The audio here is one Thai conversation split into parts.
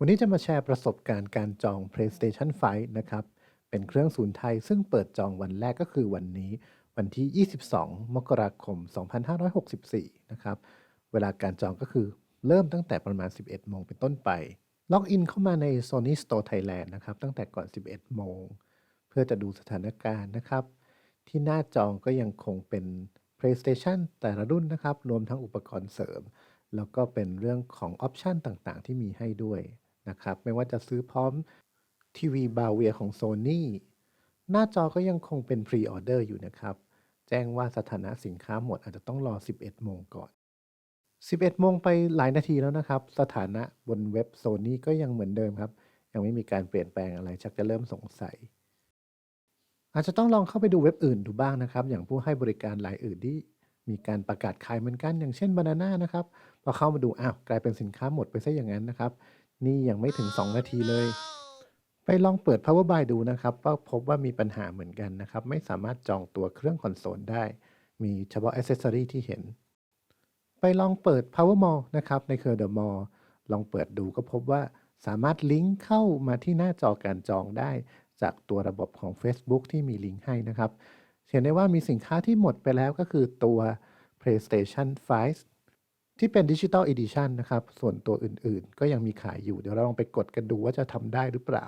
วันนี้จะมาแชร์ประสบการณ์การจอง PlayStation 5 นะครับ เป็นเครื่องศูนย์ไทย ซึ่งเปิดจองวันแรกก็คือวันนี้ วันที่ 22 มกราคม 2564 นะครับ เวลาการจองก็คือเริ่มตั้งแต่ประมาณ 11 โมงเป็นต้นไป ล็อกอินเข้ามาใน Sony Store Thailand นะครับ ตั้งแต่ก่อน 11 โมง เพื่อจะดูสถานการณ์นะครับ ที่หน้าจองก็ยังคงเป็น PlayStation แต่ละรุ่นนะครับ รวมทั้งอุปกรณ์เสริม แล้วก็เป็นเรื่องของออปชันต่างๆ ที่มีให้ด้วย นะครับ ไม่ว่าจะซื้อพร้อมทีวีบาเวียของ Sony หน้าจอก็ยังคงเป็นพรีออเดอร์อยู่นะครับ แจ้งว่าสถานะสินค้าหมดอาจจะต้องรอ 11 โมงก่อน 11 โมงไปหลายนาทีแล้วนะครับ สถานะบนเว็บ Sony ก็ยังเหมือนเดิมครับ ยังไม่มีการเปลี่ยนแปลงอะไร ชักจะเริ่มสงสัย อาจจะต้องลองเข้าไปดูเว็บอื่นดูบ้างนะครับ อย่างผู้ให้บริการรายอื่นที่มีการประกาศขายเหมือนกัน อย่างเช่น Banana นะครับ พอเข้ามาดู อ้าว กลายเป็นสินค้าหมดไปซะอย่างนั้นนะครับ นี่ยังไม่ถึง 2 นาทีเลย ไปลองเปิด Power Buy ดูนะครับก็พบว่ามีปัญหาเหมือนกันนะครับ ไม่สามารถจองตัวเครื่องคอนโซลได้ มีเฉพาะอ c เซสซอรีที่เห็น ไปลองเปิด Power Mall นะครับในเครือ The Mall ลองเปิดดูก็พบว่าสามารถลิงก์เข้ามาที่หน้าจอการจองได้ จากตัวระบบของ Facebook ที่มีลิงก์ให้นะครับ เห็นได้ว่ามีสินค้าที่หมดไปแล้วก็คือตัว PlayStation 5 ที่เป็น Digital Edition นะครับ ส่วนตัวอื่นๆ ก็ยังมีขายอยู่ เดี๋ยวเราลองไปกดกันดูว่าจะทำได้หรือเปล่า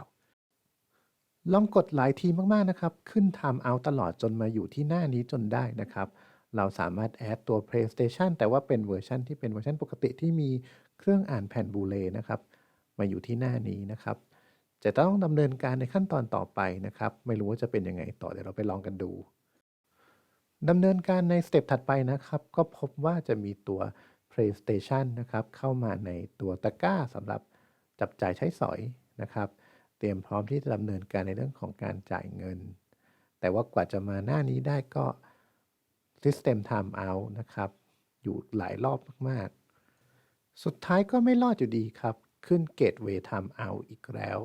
ลองกดหลายทีมากๆนะครับ ขึ้น Time Out ตลอดจนมาอยู่ที่หน้านี้จนได้นะครับ เราสามารถแอดตัว PlayStation แต่ว่าเป็นเวอร์ชันที่เป็นเวอร์ชันปกติที่มีเครื่องอ่านแผ่นบูเลนะครับ มาอยู่ที่หน้านี้นะครับ จะต้องดำเนินการในขั้นตอนต่อไปนะครับ ไม่รู้ว่าจะเป็นยังไงต่อ เดี๋ยวเราไปลองกันดูดำเนินการในสเต็ปถัดไปนะครับ ก็พบว่าจะมีตัว PlayStation นะครับ เข้ามาในตัวตะกร้าสำหรับจับจ่ายใช้สอยนะครับ เตรียมพร้อมที่จะดำเนินการในเรื่องของการจ่ายเงิน แต่ว่ากว่าจะมาหน้านี้ได้ก็ System Time Out นะครับ อยู่หลายรอบมากๆ สุดท้ายก็ไม่รอดอยู่ดีครับ ขึ้น Gateway Time Out อีกแล้ว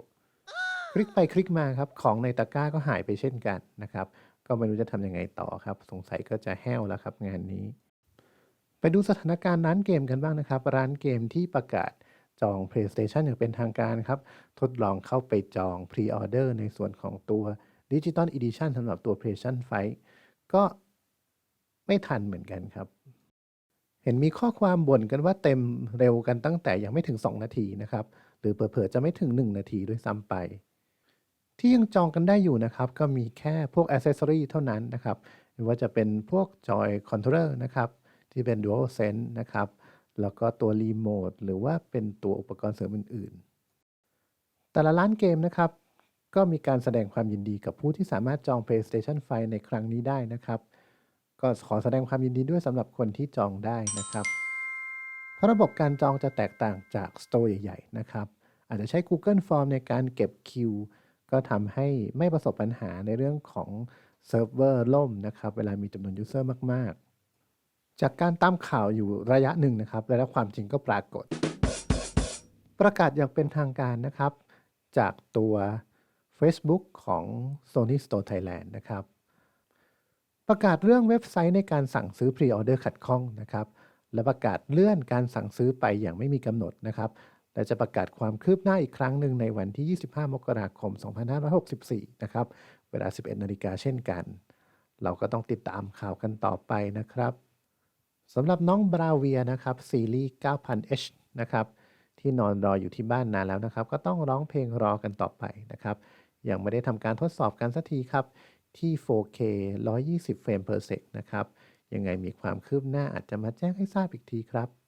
คลิกไปคลิกมาครับ ของในตะกร้าก็หายไปเช่นกันนะครับ ก็ไม่รู้จะทำยังไงต่อครับ สงสัยก็จะแห้วแล้วครับงานนี้ ไปดูสถานการณ์ร้านเกมกันบ้างนะครับ ร้านเกมที่ประกาศจอง PlayStation อย่างเป็นทางการครับ ทดลองเข้าไปจอง Pre-order ในส่วนของตัว Digital Edition สำหรับตัว PlayStation 5 ก็ไม่ทันเหมือนกันครับ เห็นมีข้อความบ่นกันว่าเต็มเร็วกันตั้งแต่ยังไม่ถึง 2 นาทีนะครับ หรือเผลอๆจะไม่ถึง 1 นาทีด้วยซ้ำไป ที่ยังจองกันได้อยู่นะครับ ก็มีแค่พวก Accessory เท่านั้นนะครับไม่ว่าจะเป็นพวก Joy Controller นะครับ ที่เป็น Dual Sense นะครับ แล้วก็ตัวรีโมทหรือว่าเป็นตัวอุปกรณ์เสริมอื่น ๆ แต่ละร้านเกมนะครับ ก็มีการแสดงความยินดีกับผู้ที่สามารถจอง PlayStation 5 ในครั้งนี้ได้นะครับ ก็ขอแสดงความยินดีด้วยสำหรับคนที่จองได้นะครับ เพราะระบบการจองจะแตกต่างจากสโตร์ใหญ่ๆนะครับ อาจจะใช้ Google Form ในการเก็บคิวก็ทำให้ไม่ประสบปัญหาในเรื่องของเซิร์ฟเวอร์ล่มนะครับ เวลามีจำนวนยูเซอร์มากๆ จากการตามข่าวอยู่ระยะหนึ่งนะครับ แล้วความจริงก็ปรากฏ ประกาศอย่างเป็นทางการนะครับ จากตัว Facebook ของ Sony Store Thailand นะครับ ประกาศเรื่องเว็บไซต์ในการสั่งซื้อพรีออเดอร์ขัดข้องนะครับ และประกาศเลื่อนการสั่งซื้อไปอย่างไม่มีกำหนดนะครับ และจะประกาศความคืบหน้าอีกครั้งหนึ่งในวันที่ 25 มกราคม 2564 นะครับ เวลา 11 นาฬิกาเช่นกัน เราก็ต้องติดตามข่าวกันต่อไปนะครับ สำหรับน้องบราเวียนะครับซีรีส์ 9000H นะครับที่นอนรออยู่ที่บ้านนานแล้วนะครับ ก็ต้องร้องเพลงรอกันต่อไปนะครับ ยังไม่ได้ทำการทดสอบกันสักทีครับที่ 4K 120 เฟรม per sec นะครับ ยังไงมีความคืบหน้าอาจจะมาแจ้งให้ทราบอีกทีครับ